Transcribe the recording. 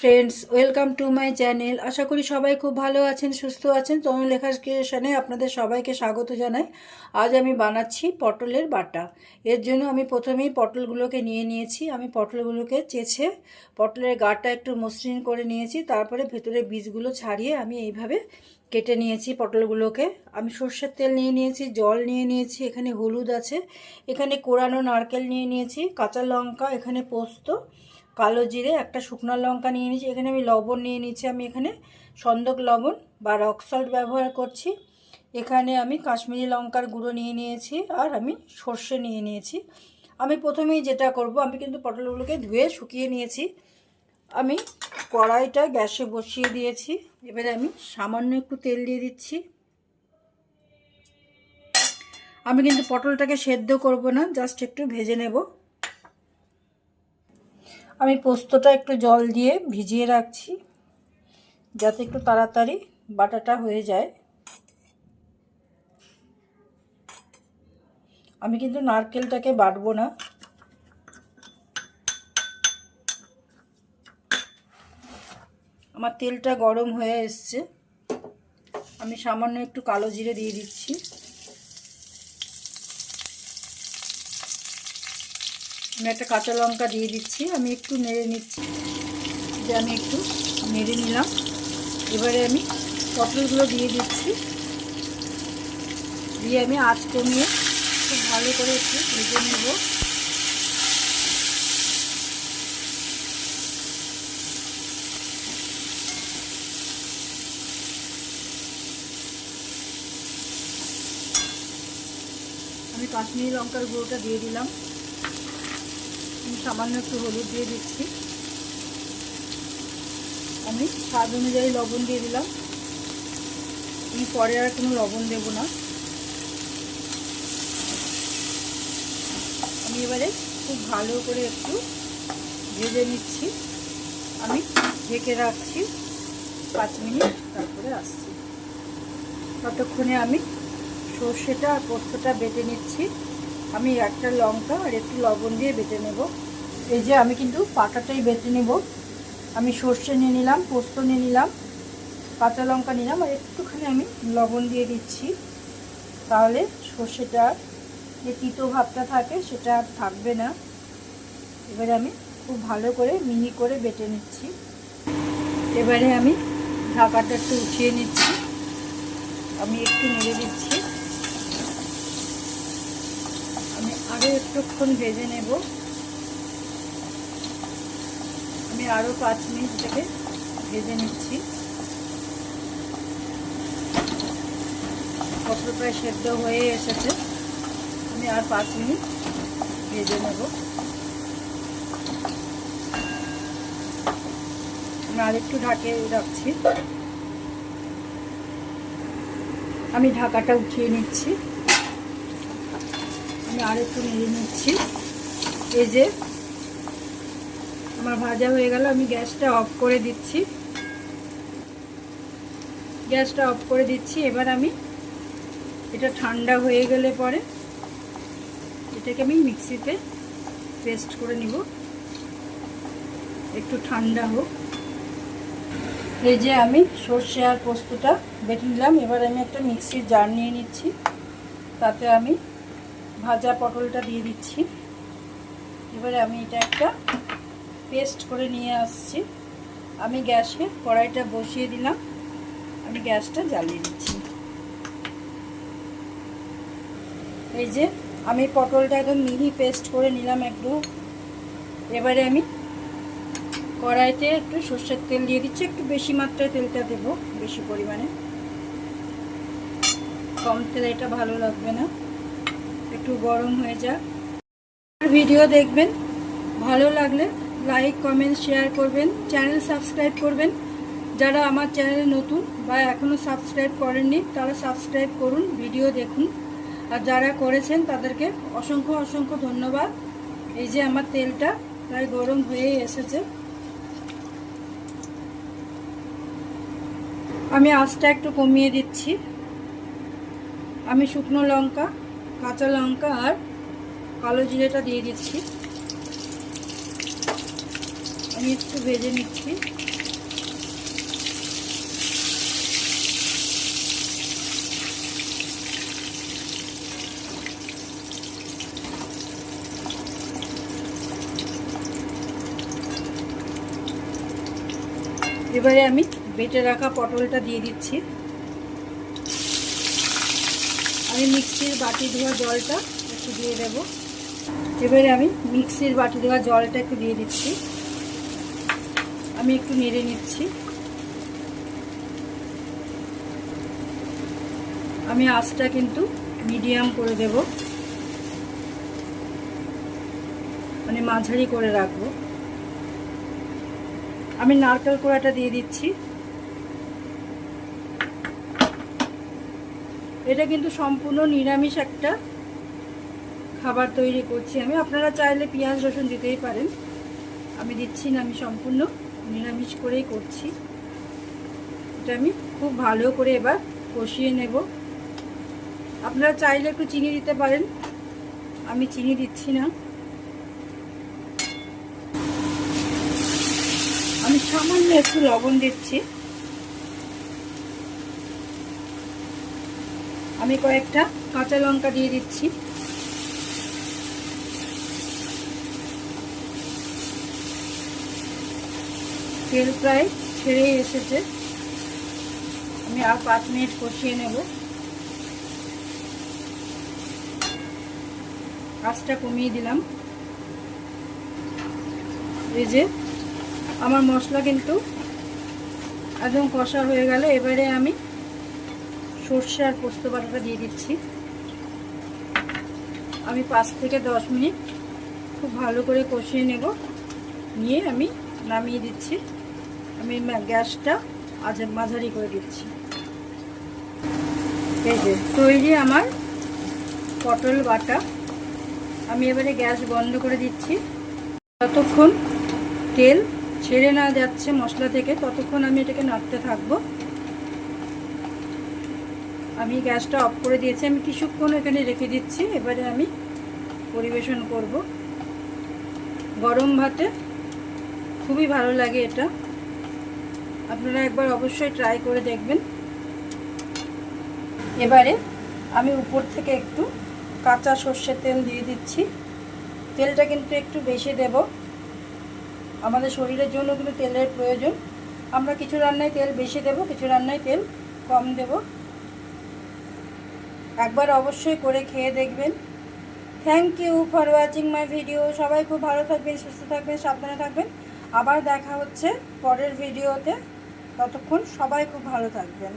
Friends welcome to my channel আশা করি সবাই খুব ভালো আছেন, সুস্থ আছেন। তরুণ লেখার ক্রিয়েশনে আপনাদের সবাইকে স্বাগত জানাই। আজ আমি বানাচ্ছি পটলের বাটা। এর জন্য আমি প্রথমেই পটলগুলোকে নিয়ে নিয়েছি। আমি পটলগুলোকে চেছে পটলের গাটা একটু মসৃণ করে নিয়েছি। তারপরে ভেতরে বীজগুলো ছাড়িয়ে আমি এইভাবে কেটে নিয়েছি পটলগুলোকে। আমি সর্ষের তেল নিয়ে নিয়েছি, জল নিয়ে নিয়েছি, এখানে হলুদ আছে। এখানে কোরানো নারকেল নিয়ে নিয়েছি, কাঁচা লঙ্কা, এখানে পোস্ত কালো জিরে, একটা শুকনো লঙ্কা নিয়ে নিয়েছি। এখানে আমি লবণ নিয়ে নিয়েছি। আমি এখানে সন্দক লবণ বা রক সল্ট ব্যবহার করছি। এখানে আমি কাশ্মীরি লঙ্কার গুঁড়ো নিয়ে নিয়েছি আর আমি সর্ষে নিয়ে নিয়েছি। আমি প্রথমেই যেটা করব, আমি কিন্তু পটলগুলোকে ধুয়ে শুকিয়ে নিয়েছি। আমি কড়াইটা গ্যাসে বসিয়ে দিয়েছি। এবারে আমি সামান্য একটু তেল দিয়ে দিচ্ছি। আমি কিন্তু পটলটাকে সেদ্ধ করব না, জাস্ট একটু ভেজে নেব। আমি পোস্তটা একটু জল দিয়ে ভিজিয়ে রাখছি, যাতে একটু তাড়াতাড়ি বাটাটা হয়ে যায়। আমি কিন্তু নারকেলটাকে বাটবো না। আমার তেলটা গরম হয়ে এসছে। আমি সামান্য একটু কালো জিরে দিয়ে দিচ্ছি। আমি একটা কাঁচা লঙ্কা দিয়ে দিচ্ছি, আমি একটু নেড়ে নিচ্ছি। যে আমি একটু নেড়ে নিলাম। এবারে আমি পটলগুলো দিয়ে দিচ্ছি। দিয়ে আমি আঁচ কমিয়ে খুব ভালো করে একটু ভেজে নেব। আমি কাশ্মীরি লঙ্কার গুঁড়োটা দিয়ে দিলাম। সামান্য একটু হলুদ দিয়ে দিচ্ছি। আমি স্বাদ অনুযায়ী লবণ দিয়ে দিলাম। আমি পরে আর কোনো লবণ দেব না। আমি এবারে খুব ভালো করে একটু ভেজে নিচ্ছি। আমি ঢেকে রাখছি। পাঁচ মিনিট তারপরে আসছি। ততক্ষণে আমি সর্ষেটা আর পোস্তটা বেটে নিচ্ছি। আমি একটা লঙ্কা আর একটু লবণ দিয়ে বেটে নেব। এই যে আমি কিন্তু পাটাটাই বেটে নেব। আমি সর্ষে নিয়ে নিলাম, পোস্ত নিয়ে নিলাম, কাঁচা লঙ্কা নিলাম আর একটুখানি আমি লবণ দিয়ে দিচ্ছি। তাহলে সর্ষেটা যে তিতো ভাবটা থাকে সেটা আর থাকবে না। এবারে আমি খুব ভালো করে মিহি করে বেটে নিচ্ছি। এবারে আমি ঢাকাটা একটু উঠিয়ে নিচ্ছি। আমি একটু নেড়ে দিচ্ছি আমি আরও একটুক্ষণ ভেজে নেব। আমি আরও পাঁচ মিনিট থেকে ভেজে নিচ্ছি। পটল প্রায় সেদ্ধ হয়ে এসেছে। আমি আর পাঁচ মিনিট ভেজে নেব। আমি আর একটু ঢাকে রাখছি। আমি ঢাকাটা উঠিয়ে নিচ্ছি। আমি আর একটু নেড়ে নিচ্ছি। এই যে আমার ভাজা হয়ে গেল, আমি গ্যাসটা অফ করে দিচ্ছি। গ্যাসটা অফ করে দিচ্ছি, এবার আমি এটা ঠান্ডা হয়ে গেলে পরে এটাকে আমি মিক্সিতে পেস্ট করে নিব। একটু ঠান্ডা হোক। এই যে আমি সর্ষে আর পোস্তটা বেটে নিলাম। এবার আমি একটা মিক্সির জার নিয়ে নিচ্ছি। তাতে আমি ভাজা পটলটা দিয়ে দিচ্ছি। এবারে আমি এটা একটা পেস্ট করে নিয়ে আসছি। আমি গ্যাসে কড়াইটা বসিয়ে দিলাম। আমি গ্যাসটা জ্বালিয়ে দিচ্ছি। এই যে আমি পটলটা একদম মিহি পেস্ট করে নিলাম একটু এবারে আমি কড়াইতে একটু সর্ষের তেল দিয়ে দিচ্ছি। একটু বেশি মাত্রায় তেলটা দেব, বেশি পরিমাণে। কম তেলে এটা ভালো লাগবে না। একটু গরম হয়ে যাক। ভিডিও দেখবেন, ভালো লাগলে লাইক, কমেন্ট, শেয়ার করবেন, চ্যানেল সাবস্ক্রাইব করবেন। যারা আমার চ্যানেলে নতুন বা এখনও সাবস্ক্রাইব করেননি, তারা সাবস্ক্রাইব করুন, ভিডিও দেখুন। আর যারা করেছেন, তাদেরকে অসংখ্য অসংখ্য ধন্যবাদ। এই যে আমার তেলটা প্রায় গরম হয়েই এসেছে। আমি আঁচটা একটু কমিয়ে দিচ্ছি। আমি শুকনো লঙ্কা কাঁচা লঙ্কা আর কালো জিরেটা দিয়ে দিচ্ছি। আমি একটু ভেজে নিচ্ছি। এবারে আমি বেটে রাখা পটলটা দিয়ে দিচ্ছি। আমি মিক্সির বাটি ধোয়া জলটা একটু দিয়ে দেব। এবারে আমি মিক্সির বাটি ধোয়া জলটা একটু দিয়ে দিচ্ছি। আমি একটু নেড়ে নিচ্ছি। আমি আঁচটা কিন্তু মিডিয়াম করে দেব। মানে মাঝারি করে রাখব। আমি নারকেল কোড়াটা দিয়ে দিচ্ছি। এটা কিন্তু সম্পূর্ণ নিরামিষ একটা খাবার তৈরি করছি আমি। আপনারা চাইলে পেঁয়াজ, রসুন দিতেই পারেন। আমি দিচ্ছি না, আমি সম্পূর্ণ নিরামিষ করেই করছি। এটা আমি খুব ভালো করে এবার কষিয়ে নেব। আপনারা চাইলে একটু চিনি দিতে পারেন। আমি চিনি দিচ্ছি না। আমি সামান্য একটু লবণ দিচ্ছি। আমি কয়েকটা কাঁচা লঙ্কা দিয়ে দিচ্ছি। তেল প্রায় ছেড়েই এসেছে। আমি আর পাঁচ মিনিট কষিয়ে নেব। আঁচটা কমিয়ে দিলাম। এই যে, আমার মশলা কিন্তু একদম কষা হয়ে গেল। এবারে আমি সর্ষে আর পোস্ত বাটাটা দিয়ে দিচ্ছি। আমি পাঁচ থেকে দশ মিনিট খুব ভালো করে কষিয়ে নেব। নিয়ে আমি নামিয়ে দিচ্ছি। আমি গ্যাসটা আজ, মাঝারি করে দিচ্ছি। এই যে, তৈরি আমার পটল বাটা। আমি এবারে গ্যাস বন্ধ করে দিচ্ছি। ততক্ষণ তেল ছেড়ে না যাচ্ছে মশলা থেকে, ততক্ষণ আমি এটাকে নাড়তে থাকব। আমি গ্যাসটা অফ করে দিয়েছি, আমি কিছুক্ষণ এখানে রেখে দিচ্ছি, এবারে আমি পরিবেশন করব। গরম ভাতে খুবই ভালো লাগে এটা। আপনারা একবার অবশ্যই ট্রাই করে দেখবেন। এবারে আমি উপর থেকে একটু কাঁচা সর্ষের তেল দিয়ে দিচ্ছি। তেলটা কিন্তু একটু বেশি দেব। আমাদের শরীরের জন্য কিন্তু তেলের প্রয়োজন। আমরা কিছু রান্নায় তেল বেশি দেব, কিছু রান্নায় তেল কম দেব। একবার অবশ্যই করে খেয়ে দেখবেন। Thank you for watching my video সবাই খুব ভালো থাকবেন, সুস্থ থাকবেন, সাবধানে থাকবেন। আবার দেখা হচ্ছে পরের ভিডিওতে ততক্ষণ সবাই খুব ভালো থাকবেন।